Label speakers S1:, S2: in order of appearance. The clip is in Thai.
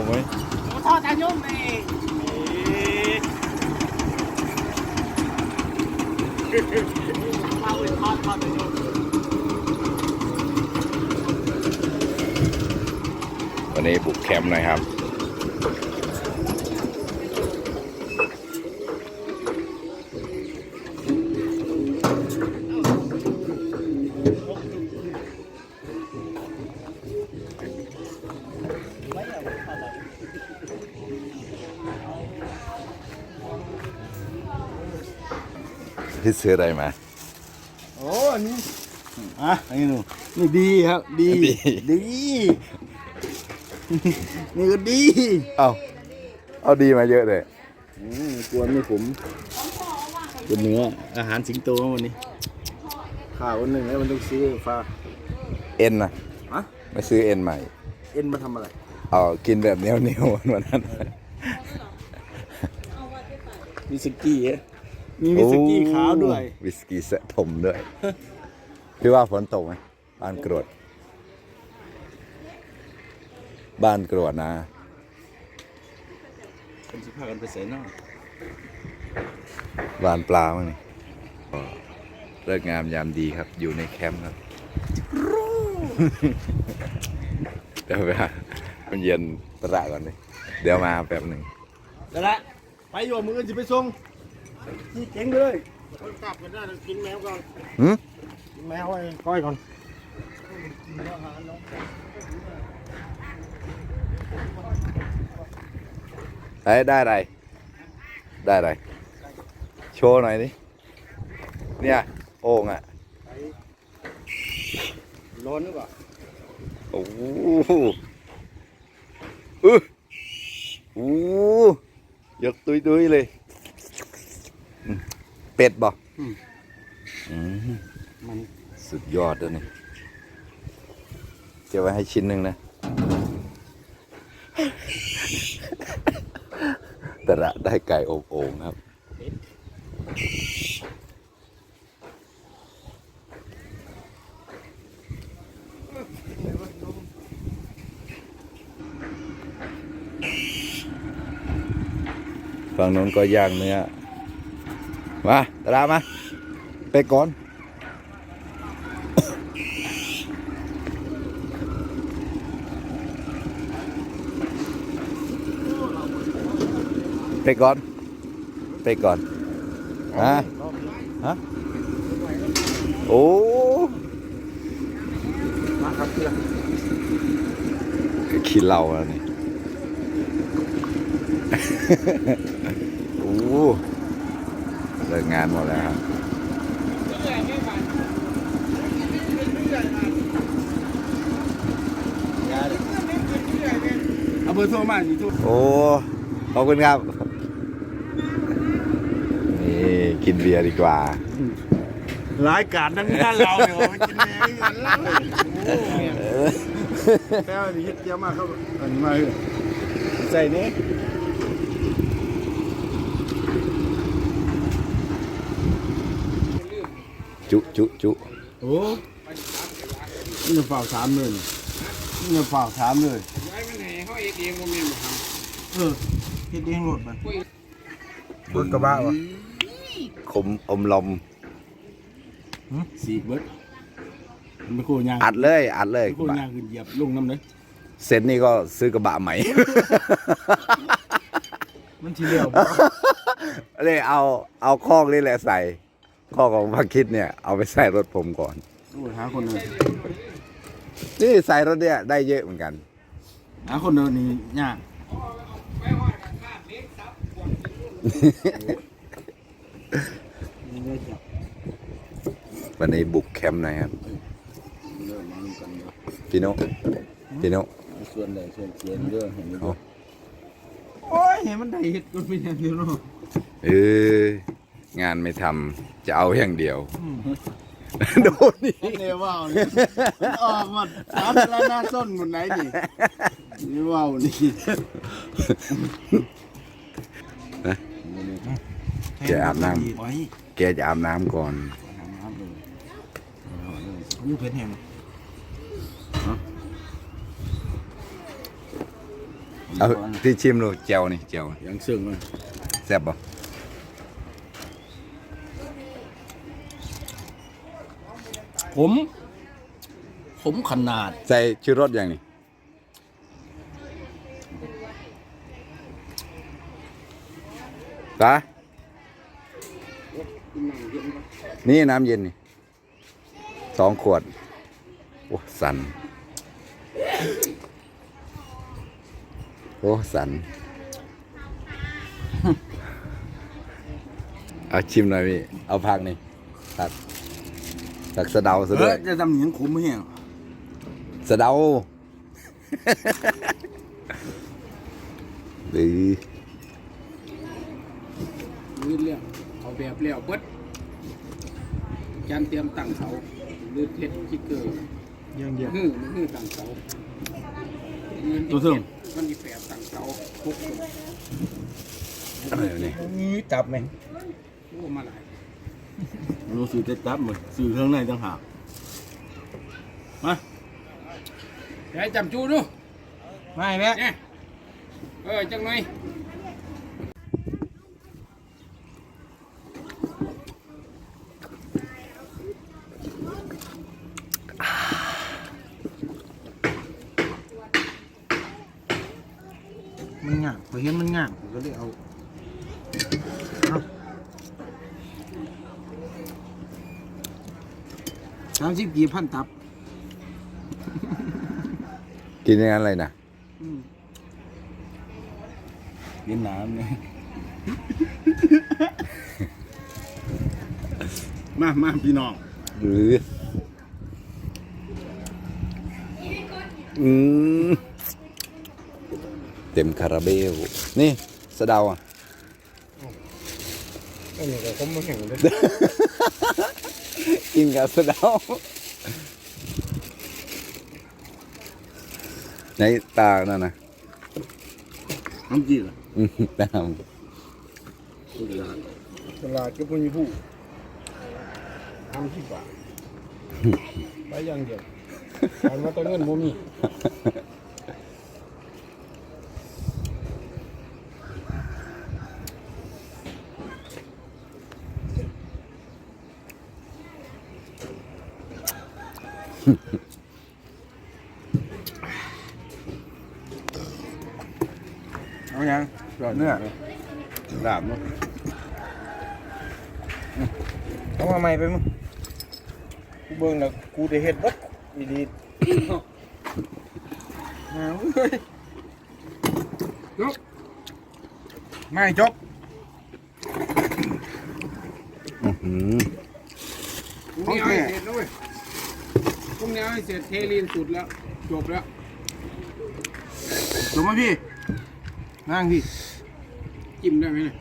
S1: งไหม
S2: ทอดยมนี่มาเว้ยทอดทอดทายม
S1: วันนี้บุกแคมป์หน่อยครับ ที่ซื้ออะไรมา
S2: โอ้อันนี้อะอันนี้หนูนี่ดีครับ ดี
S1: ดี
S2: ดี นี่ก็ดี
S1: เอาเอาดีมาเยอะเลย
S2: อืมกวนไม่ผมเป็นเนื้ออาหารสิงโตวันนี้ข้าววันหนึ่งแล้วมันต้องซื้อฟ้า
S1: เอ็นนะ
S2: อะ
S1: ไม่ซื้อเอ็นใหม่
S2: เอ็นมาทำอะไร
S1: เอากินแบบเหนียวเหนียวๆวันนั้น
S2: วิสกี้อะ มีวิสกี้ขาวด้วย
S1: โอ้วิสกี้สะผมด้วย พี่ว่าฝนตกไหมบ้านกรวด บ้านกรวดนะ
S2: คนสิพากันไปใส่นอก
S1: บ้านปลามั้งนี่ก็เลิกงามยามดีครับ อยู่ในแคมป์ครับเดี๋ยวไปหามันเย็นประก่อนเลยเดี๋ยวมาแป๊บหนึ่ง
S2: แต่ละไปโยมมืออื่นจะไปส่ง ที่เจ๋งไปเลยคนกลับกันได้กินแมวก่อน
S1: หืม
S2: กินแมวไว้ก้อยก่อน
S1: ได้ได้อะไรได้อะไรโชว์หน่อยดิเนี่ยโอ่งอะ
S2: ร้อนหรือเปล่า
S1: โอ้โหอื้อโอ้โหยกตุยตุยๆเลยอืม เป็ดบ่อืม
S2: มัน
S1: สุดยอดเลยนี่เก็บไว้ให้ชิ้นหนึ่งนะแต่ละได้ไก่อบโอ่งครับ ฝั่งนู้นก็ย่างเนื้อ มาตรามาไปก่อนไปก่อนไปก่อนฮะฮะโอ้
S2: ครับเพื่อน
S1: ก็ขี้เหล้าแล้วนี่ โอ้ เลิกงานหมดแล้วครับ
S2: เอาเบอร์โทรมาอยู่ทุก
S1: โอ้ ขอบคุณครับ นี่กินเบียร์ดีกว่า
S2: รายการนั้นงานเราเดี๋ยวมันกินแมวกันเลยโอ้แก้วนี่เฮ็ดเจียวมากครับอันนี้มาเถอะใส่นี้
S1: จุจุจุ
S2: โอ้นี่จะฝากถามเลยนี่จะฝากถามเลย
S3: ไว้มันไหนเขาเองเองโมเมนต์บ่ครับ
S2: เออเฮ็ดเองรถมันรถกระบะวะ
S1: ขมอมลม
S2: สีเบิดมันไม่โคยาง
S1: อัดเลย อัดเลย
S2: ไม่โคยางขึ้นเหยียบลงน้ำเลย
S1: เสร็จนี่ก็ซื้อกระบะใหม่
S2: มันทีเดียว
S1: เลยเอาเอาคอกนี่แหละใส่ คอกของพักคิดเนี่ย เอาไปใส่รถผมก่อน
S2: โอ้ยหาคนเลย
S1: นี่ใส่รถเนี่ยได้เยอะเหมือนกัน
S2: หาคนเดินนี่ยาก
S1: วันนี้บุกแคมป์หนะครับ
S2: เริ่มมาดูกันเนาะ
S1: พี่โนพี่โน
S2: ส่วนใดส่วนเสียนเรื่องเห็นไหม
S1: เอา
S2: โอ้ยเห็นมันได้เห็ดก็เป็นอย่างเดียวเนาะ
S1: เออ งานไม่ทำจะเอาอย่างเดียว โดนนี่
S2: เนี่ยว่าวนี่มันออกหมดสามแล้วหน้าส้นหมดไหนนี่นี่ว่าวนี่
S1: จะอาบน้
S2: ไว้ำ
S1: แกจะอาบน้ำก่อน
S2: อาบน้ำเลยยูเพชรแห้ง
S1: เอาที่ชิมดูเจียวนี่เจียว
S2: ยังซึ่งเลย
S1: แซ่บป่ะ
S2: ผม ผมขนาด
S1: ใส่ชูรสอย่างนี้ตา
S3: กินหนังเย็นปะ
S1: นี่น้ำเย็นนี่สองขวด โอ้สัน โอ้สัน เอาชิมหน่อยพี่ เอาผักนี่ผัก ผักสะเดาซะ
S2: เฮ้
S1: ด้วยย
S2: จะทำอย่างขมไม่แห้ง
S1: สะเดาหรือ
S3: ลื่นเลี้ยวเขาแบบเลี้ยวเบิดจานเตรียมตั้งเสาลื่นเท็ดคิกเกอร์
S2: ยังเดียว
S3: ฮื้อมันฮื้อตั้งเสาลื่น
S2: ตัวซึ่ง
S3: มันมีแฝดตั้งเสาคุก
S1: อะไรวะนี่
S2: นี่จับไหม
S3: โอ้มาหลาย
S2: รู้สึกจะจับเหมือนสื่อข้างในต่างหากมา
S3: เดี๋ยวให้จำจูดู
S2: ไม่แม่
S3: เนี่ยเออจังหน่อย
S2: มันง่ายพอเห็นมันง่ายผมก็เลยเอา สามสิบกี่พันตับ
S1: กินอย่างนั้นเลยนะ
S2: เล่นน้ำเนี่ยมามาพี่น้อง
S1: หรืออืมเต็มคาราเบล นี่สะเดาอะ
S3: อันนี้ก็ผมมาแข่งเลย
S1: กินกับสะเดาในตานั่นนะ
S2: น้ำจีนเหรอ
S1: อืมตาม
S3: ตลาดก็พุ่งผู้ทำที่บ้านไปอย่างเดียวการมาแตัวเงินโมมี
S2: เอายังเนื้อดาบเนาะเอามาใหม่ไปมั้งกูเบิ่งแล้วกูได้เฮ็ดบัดอีดีมาเว้ย
S3: ยก
S2: ไม่จบ
S1: อื้อหือ
S3: พรุ่งนี้เอาให้เสร็จแล้วเว้ยพรุ่ งนี้เอาให้เสร็จเทลีนสุดแล้ว จบแล้ว
S2: จบมาพี่นั่งพี่
S3: จิ้มได้ไหมเนี่ย